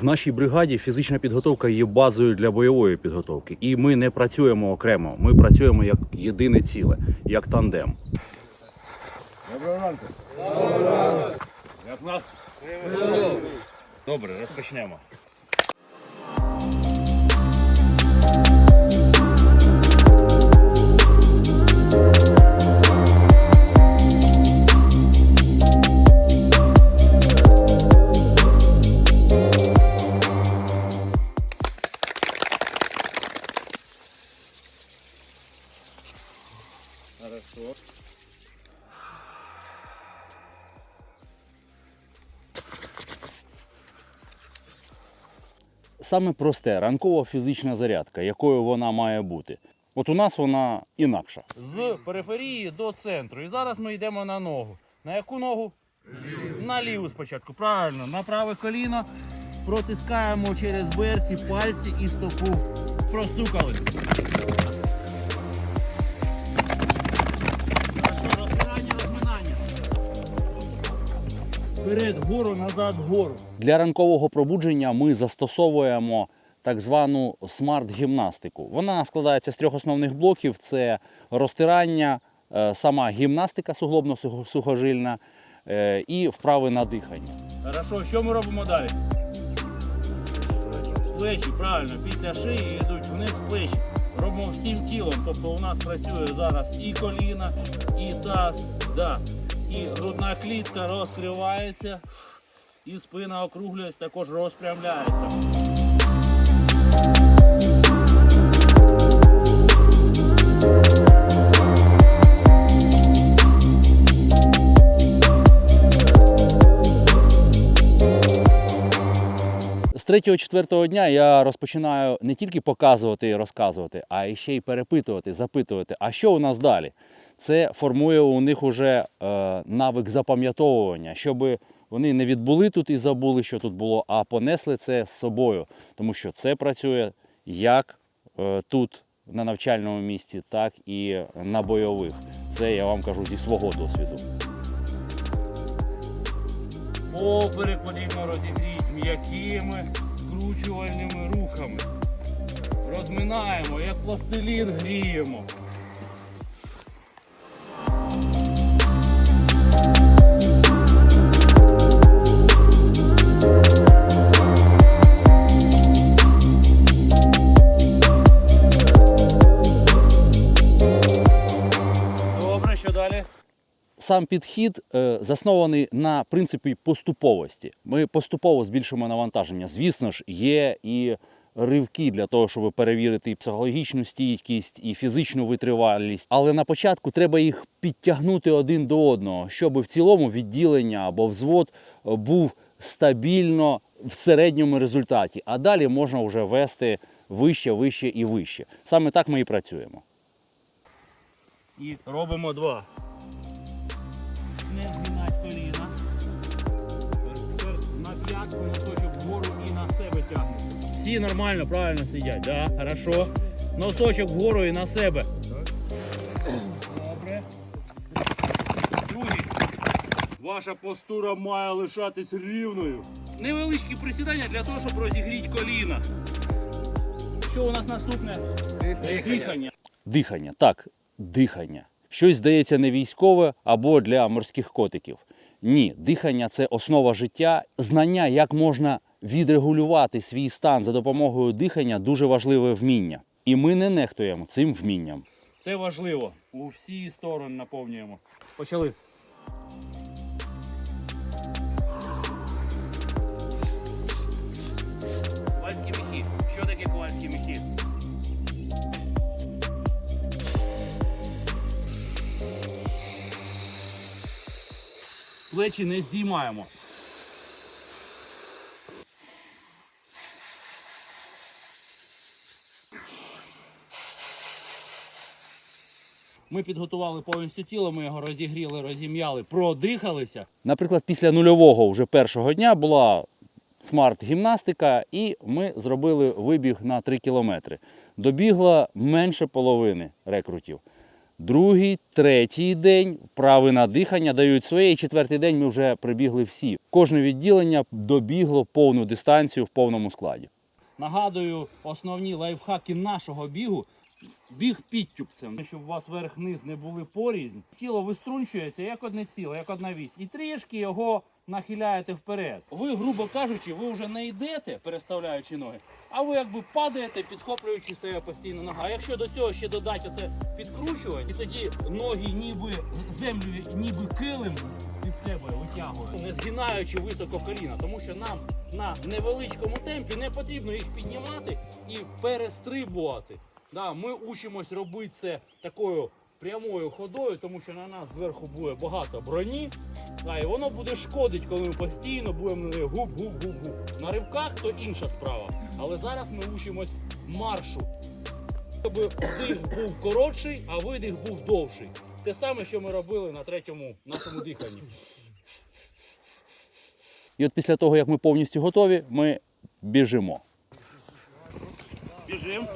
В нашій бригаді фізична підготовка є базою для бойової підготовки. І ми не працюємо окремо. Ми працюємо як єдине ціле, як тандем. Доброго ранку. Як нас? Добре, розпочнемо. Саме просте ранкова фізична зарядка, якою вона має бути. От у нас вона інакша. З периферії до центру. І зараз ми йдемо на ногу. На яку ногу? На ліву спочатку. Правильно, на праве коліно протискаємо через берці, пальці і стопу. Простукали. Вперед, вгору, назад, вгору. Для ранкового пробудження ми застосовуємо так звану смарт-гімнастику. Вона складається з трьох основних блоків: це розтирання, е, сама гімнастика суглобно-сухожильна е, і вправи на дихання. Хорошо, що ми робимо далі? Плечі, правильно, після шиї йдуть вниз плечі. Робимо всім тілом. Тобто у нас працює зараз і коліна, і таз, да. І грудна клітка розкривається, і спина округлюється, також розпрямляється. З третього-четвертого дня я розпочинаю не тільки показувати і розказувати, а ще й перепитувати, запитувати, а що у нас далі? Це формує у них уже е, навик запам'ятовування, щоб вони не відбули тут і забули, що тут було, а понесли це з собою. Тому що це працює як е, тут на навчальному місці, так і на бойових. Це я вам кажу зі свого досвіду. Поперек потрібно розігріти м'якими скручувальними рухами. Розминаємо, як пластилін гріємо. Сам підхід е, заснований на принципі поступовості. Ми поступово збільшуємо навантаження. Звісно ж, є і ривки для того, щоб перевірити і психологічну стійкість, і фізичну витривалість. Але на початку треба їх підтягнути один до одного, щоб в цілому відділення або взвод е, був стабільно в середньому результаті. А далі можна вже вести вище, вище і вище. Саме так ми і працюємо. І робимо два. Не згинать коліна. Тепер на п'ятку носочок вгору і на себе тягнемо. Всі нормально, правильно сидять, да? Хорошо. Носочок вгору і на себе. Добре. Другий. Ваша постура має лишатись рівною. Невеличкі присідання для того, щоб розігріти коліна. Що у нас наступне? Дихання. Дихання, так, дихання. Щось здається не військове або для морських котиків. Ні, дихання це основа життя. Знання, як можна відрегулювати свій стан за допомогою дихання, дуже важливе вміння. І ми не нехтуємо цим вмінням. Це важливо. У всі сторони наповнюємо. Почали. Плечі не здіймаємо. Ми підготували повністю тіло, ми його розігріли, розім'яли, продихалися. Наприклад, після нульового вже першого дня була смарт-гімнастика, і ми зробили вибіг на 3 кілометри. Добігло менше половини рекрутів. Другий, третій день вправи на дихання дають своє. І четвертий день ми вже прибігли всі. Кожне відділення добігло повну дистанцію в повному складі. Нагадую, основні лайфхаки нашого бігу. Біг підтюпцем, щоб у вас верх-низ не були порізні. Тіло виструнчується як одне ціле, як одна вісь. І трішки його нахиляєте вперед. Ви, грубо кажучи, ви вже не йдете, переставляючи ноги, а ви якби падаєте, підхоплюючи себе постійно нога. А якщо до цього ще додати оце підкручування, і тоді ноги ніби землю, ніби килим під себе витягують, не згинаючи високо коліна, тому що нам на невеличкому темпі не потрібно їх піднімати і перестрибувати. Да, ми учимось робити це такою прямою ходою, тому що на нас зверху буде багато броні. Да, і воно буде шкодить, коли ми постійно будемо на губ-губ-губ-губ. На ривках то інша справа. Але зараз ми учимось маршу. Щоб вдих був коротший, а видих був довший. Те саме, що ми робили на третьому нашому диханні. І от після того, як ми повністю готові, ми біжимо. Біжимо.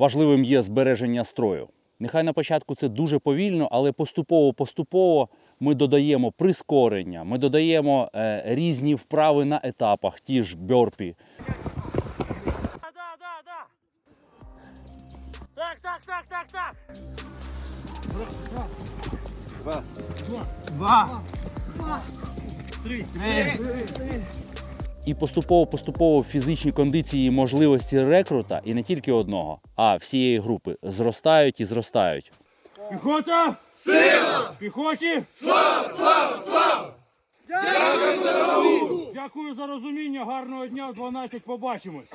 Важливим є збереження строю. Нехай на початку це дуже повільно, але поступово-поступово ми додаємо прискорення, ми додаємо е, різні вправи на етапах, ті ж бьорпі. Так, так, так, так, так. І поступово-поступово фізичні кондиції і можливості рекрута, і не тільки одного, а всієї групи зростають і зростають. Піхота! Сила! Піхоті! Слава! Слава! Слава! Дякую за Дякую за розуміння. Гарного дня. В 12 побачимось.